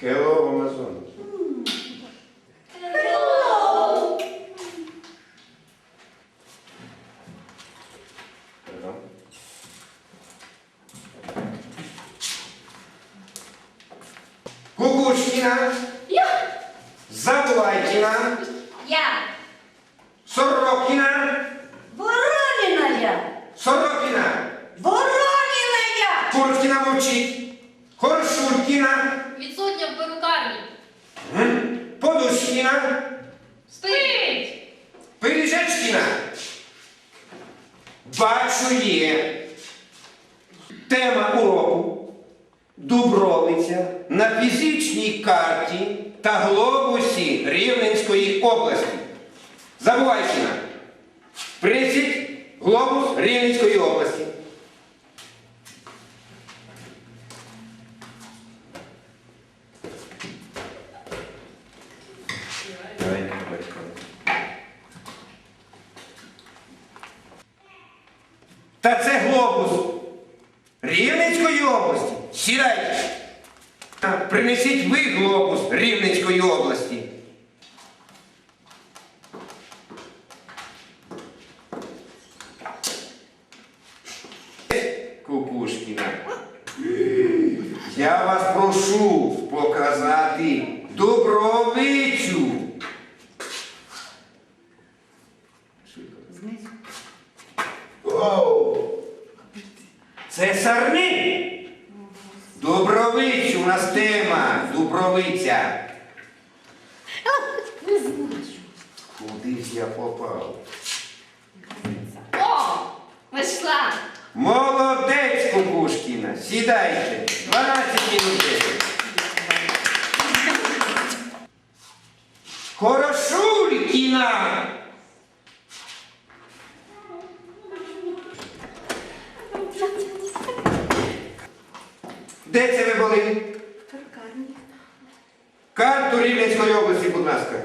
Hello, Amazon. Hello. Кукушкина, Я! Заблайкина, Я! Сорокина, Воронина я! Сорокина, Воронина я! Курткина мовчить, Хоршулькина, Відсутня в перукарні. м, Подушкина, Спить! Пиріжечкина. Бачу є. Тема уроку Дубровиця на фізичній карті та глобусі Рівненської області. Забувайщина. Принесіть глобус Рівненської області. Та це глобус Рівненської області. Сідайте. Принесіть ви глобус Рівненської області. Кукушкіна. Я вас прошу показати Дубровицю. Оу! Це сарни. Дубровицю у нас тема. Дубровиця. Куди ж я попав? О! Вийшла! Молодець, Кукушкіна. Сідайте. 12 минут. 10. Хорошулькіна. Де це ви були? Карту Рівненської області, будь ласка.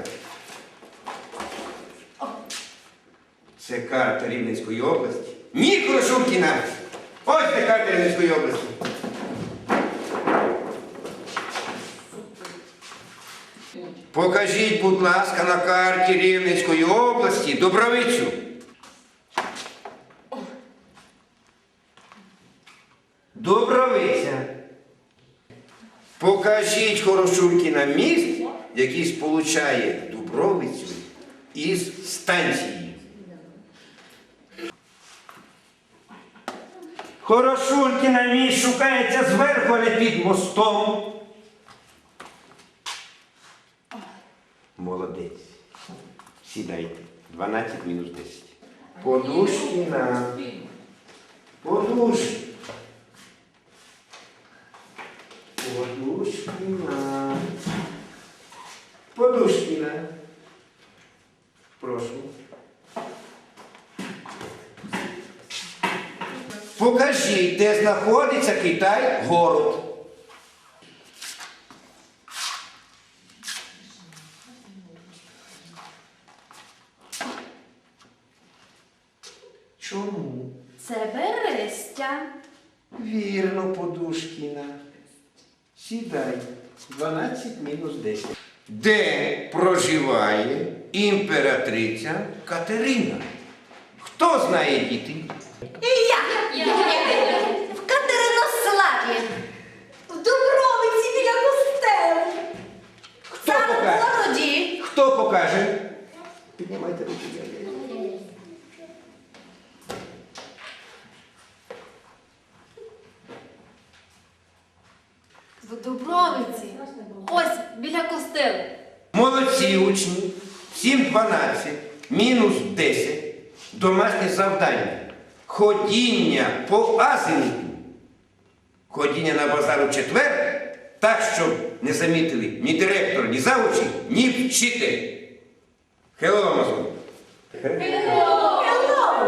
Це карта Рівненської області. Ні, Хорошулькіна. Ось це карта Рівненської області. Покажіть, будь ласка, на карті Рівненської області Дубровицю. Дубровиця. Покажіть Хорошулькіна міст, який сполучає Дубровицю із станцією. Хорошулькіна міст шукається зверху, але під мостом. Молодець. Сідайте. 12 мінус 10. Подушкіна. Подушки. Подушкіна. Прошу. Покажіть, де знаходиться Китай город. Чому? Це Берестя. Вірно, Подушкіна. Сідай. 12 мінус 10. Де проживає імператриця Катерина? Хто знає діти? І я! Я. В Катеринославі! В Дубровиці біля костелу! Хто Саме в городі! Хто покаже? Піднімайте руки. В Дубровиці для костелу. Молодці учні, 7-12, мінус 10, домашнє завдання. Ходіння по азиміту. Ходіння на базар у четвер, так, щоб не замітили ні директор, ні завучі, ні вчитель. Хелло, Амазон! Хелло! Хелло!